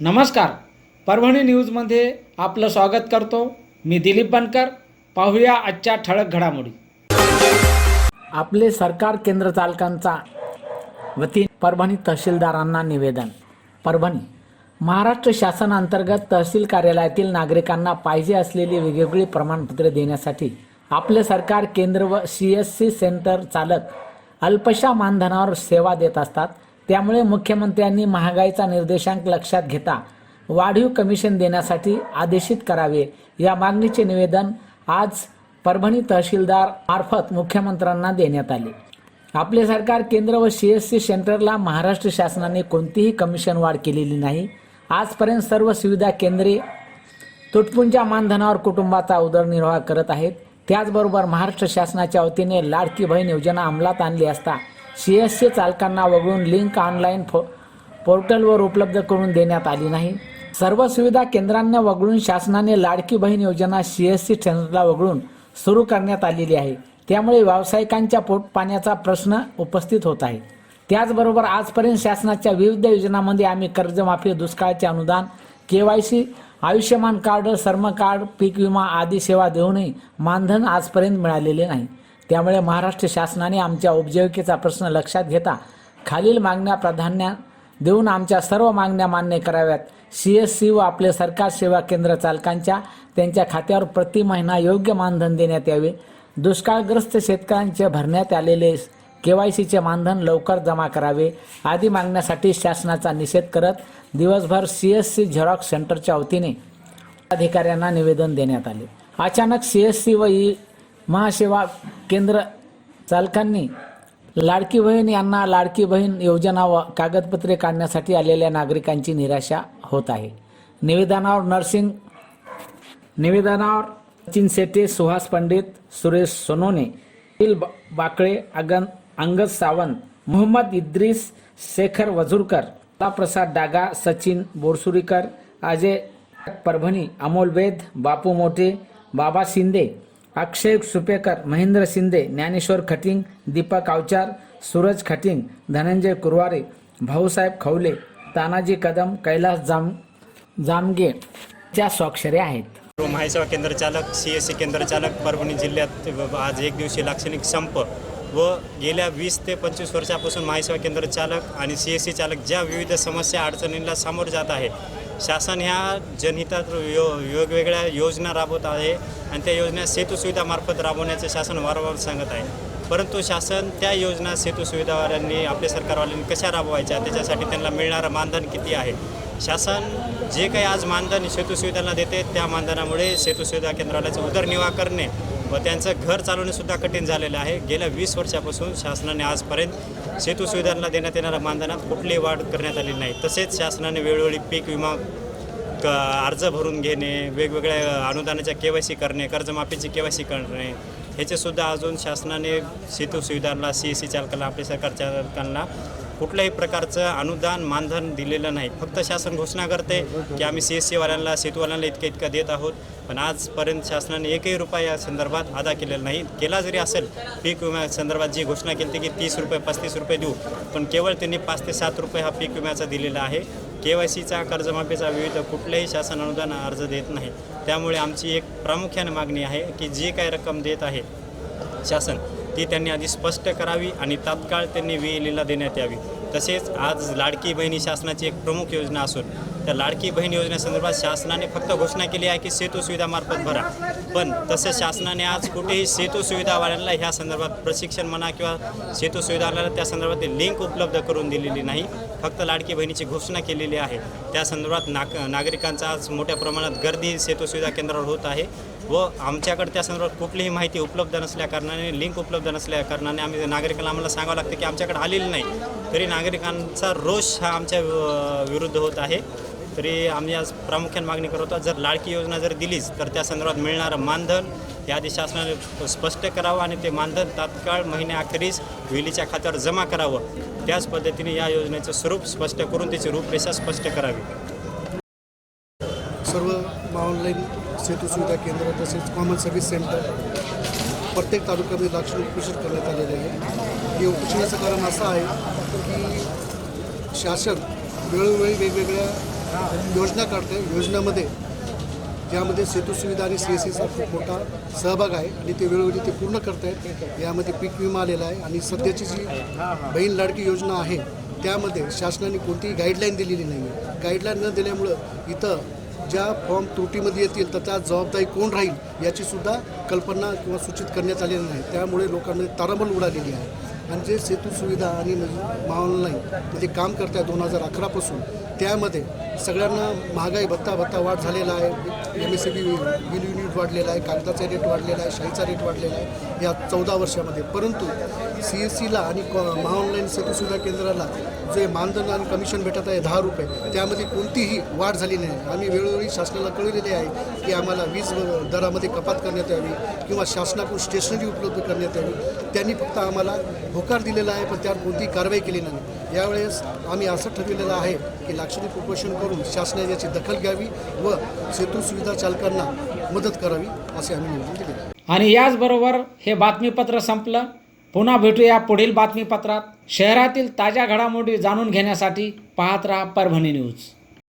नमस्कार. परभणी न्यूजमध्ये आपलं स्वागत करतो. मी दिलीप बनकर. पाहूया आजच्या ठळक घडामोडी. आपले सरकार केंद्र चालकांचा वती परभणी तहसीलदारांना निवेदन. परभणी महाराष्ट्र शासनांतर्गत तहसील कार्यालयातील नागरिकांना पाहिजे असलेली वेगवेगळी प्रमाणपत्रे देण्यासाठी आपले सरकार केंद्र व सी एस सी सेंटर चालक अल्पशा मानधनावर सेवा देत असतात. त्यामुळे मुख्यमंत्र्यांनी महागाईचा निर्देशांक लक्षात घेता वाढीव कमिशन देण्यासाठी आदेशित करावे. या मागणीचे निवेदन आज परभणी तहसीलदार मार्फत मुख्यमंत्र्यांना देण्यात आले. आपले सरकार केंद्र व सी एस सी सेंटरला महाराष्ट्र शासनाने कोणतीही कमिशन वाढ केलेली नाही. आजपर्यंत सर्व सुविधा केंद्रे तुटपुंच्या मानधनावर कुटुंबाचा उदरनिर्वाह करत आहेत. त्याचबरोबर महाराष्ट्र शासनाच्या वतीने लाडकी बहीण योजना अंमलात आणली असता सी एस सी चालकांना वगळून लिंक ऑनलाईन फो पोर्टलवर उपलब्ध करून देण्यात आली नाही. सर्व सुविधा केंद्रांना वगळून शासनाने लाडकी बहीण योजना सी एस सी सेंटरला वगळून सुरू करण्यात आलेली आहे. त्यामुळे व्यावसायिकांच्या पोटपाण्याचा प्रश्न उपस्थित होत आहे. त्याचबरोबर आजपर्यंत शासनाच्या विविध योजनांमध्ये आम्ही कर्जमाफी दुष्काळाचे अनुदान K Y C Ayushman card सर्म card पीक विमा आदी सेवा देऊनही मानधन आजपर्यंत मिळालेले नाही. त्यामुळे महाराष्ट्र शासनाने आमच्या उपजीविकेचा प्रश्न लक्षात घेता खालील मागण्या प्राधान्य देऊन आमच्या सर्व मागण्या मान्य कराव्यात. सी एस सी व आपले सरकार सेवा केंद्र चालकांच्या त्यांच्या खात्यावर प्रति महिना योग्य मानधन देण्यात यावे. दुष्काळग्रस्त शेतकऱ्यांचे भरण्यात आलेले के वाय सीचे मानधन लवकर जमा करावे. आदी मागण्यासाठी शासनाचा निषेध करत दिवसभर सी एस सी झेरॉक्स सेंटरच्या वतीने अधिकाऱ्यांना निवेदन देण्यात आले. अचानक सी एस सी व ई महासेवा केंद्र चालकांनी लाडकी बहीण यांना लाडकी बहीण योजना व कागदपत्रे काढण्यासाठी आलेल्या नागरिकांची निराशा होत आहे. निवेदनावर नर्सिंग निवेदनावर सचिन सेटे सुहास पंडित सुरेश सोनोने अनिल बाकळे अगन अंगद सावंत मोहम्मद इद्रिस शेखर वजुरकर प्रसाद डागा सचिन बोरसुरीकर अजय परभणी अमोल वेद बापू मोठे बाबा शिंदे अक्षय सुपेकर महेंद्र शिंदे ज्ञानेश्वर खटिंग दीपक अवचार सूरज खटिंग धनंजय कुरवारे भाऊसाहेब खवले तानाजी कदम कैलास जाम जामगे च्या स्वाक्षऱ्या आहेत. महासेवा केंद्र चालक सी एस सी केंद्र चालक परभणी जिल्ह्यात आज एक दिवशी लाक्षणिक संप व गेल्या वीस ते पंचवीस वर्षापासून महासेवा केंद्र चालक आणि सी एस सी चालक ज्या विविध समस्या अडचणींना सामोरं जात आहे शासन ह्या जनहितात यो वेगवेगळ्या योजना राबवत आहे आणि त्या योजना सेतू सुविधामार्फत राबवण्याचं शासन वारंवार सांगत आहे. परंतु शासन त्या योजना सेतू सुविधावाल्यांनी आपल्या सरकारवाल्यांनी कशा राबवायच्या? त्याच्यासाठी त्यांना मिळणारं मानधन किती आहे? शासन जे काही आज मानधन सेतू सुविधांना देते त्या मानधनामुळे सेतू सुविधा केंद्रालयाचा उदरनिर्वाह करणे व त्यांचं घर चालवणेसुद्धा कठीण झालेलं आहे. गेल्या वीस वर्षापासून शासनाने आजपर्यंत सेतू सुविधांना देण्यात येणाऱ्या मानधनात कुठलीही वाढ करण्यात आली नाही. तसेच शासनाने वेळोवेळी पीक विमा क अर्ज भरून घेणे वेगवेगळ्या अनुदानाच्या के वाय सी करणे कर्जमाफीची के वाय सी करणे ह्याचेसुद्धा अजून शासनाने सेतू सुविधांना सी एस सी चालकांना आपल्या सरकार चालकांना कुठल्याही प्रकारचं अनुदान मानधन दिलेलं नाही. फक्त शासन घोषणा करते की आम्ही सी एस सीवाल्यांना सेतूवाल्यांना इतकं इतकं देत आहोत. पण आजपर्यंत शासनाने एकही रुपया या संदर्भात अदा केलेला नाही. केला जरी असेल पीक विम्या संदर्भात जी घोषणा केली होती की तीस रुपये पस्तीस रुपये देऊ. पण केवळ त्यांनी पाच ते सात रुपये हा पीक विम्याचा दिलेला आहे. के वाय सीचा कर्जमाफीचा विविध कुठल्याही शासन अनुदान अर्ज देत नाही. त्यामुळे आमची एक प्रामुख्याने मागणी आहे की जी काय रक्कम देत आहे शासन ती त्यांनी आधी स्पष्ट करावी आणि तात्काळ त्यांनी विहिलीला देण्यात यावी. तसेच आज लाडकी बहिणी शासनाची एक प्रमुख योजना असून त्या लाडकी बहीण योजनेसंदर्भात शासनाने फक्त घोषणा केली आहे की सेतू सुविधामार्फत भरा. पण तसे शासनाने आज कुठेही सेतू सुविधावाल्यांना ह्या संदर्भात प्रशिक्षण म्हणा किंवा सेतू सुविधावाल्याला त्या संदर्भात लिंक उपलब्ध करून दिलेली नाही. फक्त लाडकी बहिणीची घोषणा केलेली आहे. त्या संदर्भात नाग नागरिकांचा आज मोठ्या प्रमाणात गर्दी सेतू सुविधा केंद्रावर होत आहे व आमच्याकडे त्या संदर्भात कुठलीही माहिती उपलब्ध नसल्या कारणाने लिंक उपलब्ध नसल्या कारणाने आम्ही नागरिकांना आम्हाला सांगावं लागतं की आमच्याकडे आलेलं नाही. तरी नागरिकांचा रोष हा आमच्या विरुद्ध होत आहे. तरी आम्ही आज प्रामुख्याने मागणी करत आहोत जर लाडकी योजना जर दिलीच तर त्या संदर्भात मिळणारं मानधन याआधी शासनाने स्पष्ट करावं आणि ते मानधन तात्काळ महिन्याअखेरीस विहिलीच्या खात्यावर जमा करावं. त्याच पद्धतीने या योजनेचं स्वरूप स्पष्ट करून त्याची रूपरेषा स्पष्ट करावी. सर्व ऑनलाईन सेतू सुविधा केंद्र तसेच कॉमन सर्व्हिस सेंटर प्रत्येक तालुक्यामध्ये लक्ष उपोषित करण्यात आलेले आहे. हे उपोषणाचं कारण असं आहे की शासन वेळोवेळी वेगवेगळ्या योजना काढते योजनामध्ये ज्यामध्ये सेतू सुविधा आणि सी एस सीचा खूप मोठा सहभाग आहे आणि ते वेळोवेळी ते पूर्ण करत आहेत यामध्ये पीक विमा आलेला आहे आणि सध्याची जी बहीण लाडकी योजना आहे त्यामध्ये शासनाने कोणतीही गाईडलाईन दिलेली नाही आहे गाईडलाईन न दिल्यामुळं इथं ज्या फॉर्म त्रुटीमध्ये येतील तर त्या जबाबदारी कोण राहील याची सुद्धा कल्पना किंवा सूचित करण्यात आलेली नाही. त्यामुळे लोकांमध्ये तारांबळ उडालेली आहे. आणि जे सेतू सुविधा आणि ऑनलाईन म्हणजे काम करताय आहे दोन हजार अकरापासून त्यामध्ये सगळ्यांना महागाई भत्ता भत्ता वाढ झालेला आहे. M S C B bill unit वाढलेला आहे कागदाचा रेट वाढलेला आहे शाहीचा रेट वाढलेला आहे या चौदा वर्षामध्ये. परंतु सी एस सीला आणि महाऑनलाईन सेतू सुविधा केंद्राला जे मानधन आणि कमिशन भेटत आहे दहा रुपये त्यामध्ये कोणतीही वाढ झाली नाही. आम्ही वेळोवेळी शासनाला कळवलेले आहे की आम्हाला वीज दरामध्ये कपात करण्यात यावी किंवा शासनाकडून स्टेशनरी उपलब्ध करण्यात यावी. त्यांनी फक्त आम्हाला होकार दिलेला आहे पण त्यावर कोणतीही कारवाई केली नाही. यावेळेस आम्ही असं ठरविलेलं आहे की लाक्षणिक उपोषण करून शासनाने याची दखल घ्यावी व सेतू सुविधा चालकांना मदत करावी असे आम्ही निवेदन दिले आणि याचबरोबर हे बातमीपत्र संपलं. पुन्हा भेटूया पुढील बातमीपत्रात. शहरातील ताज्या घडामोडी जाणून घेण्यासाठी पाहत राहा परभणी न्यूज.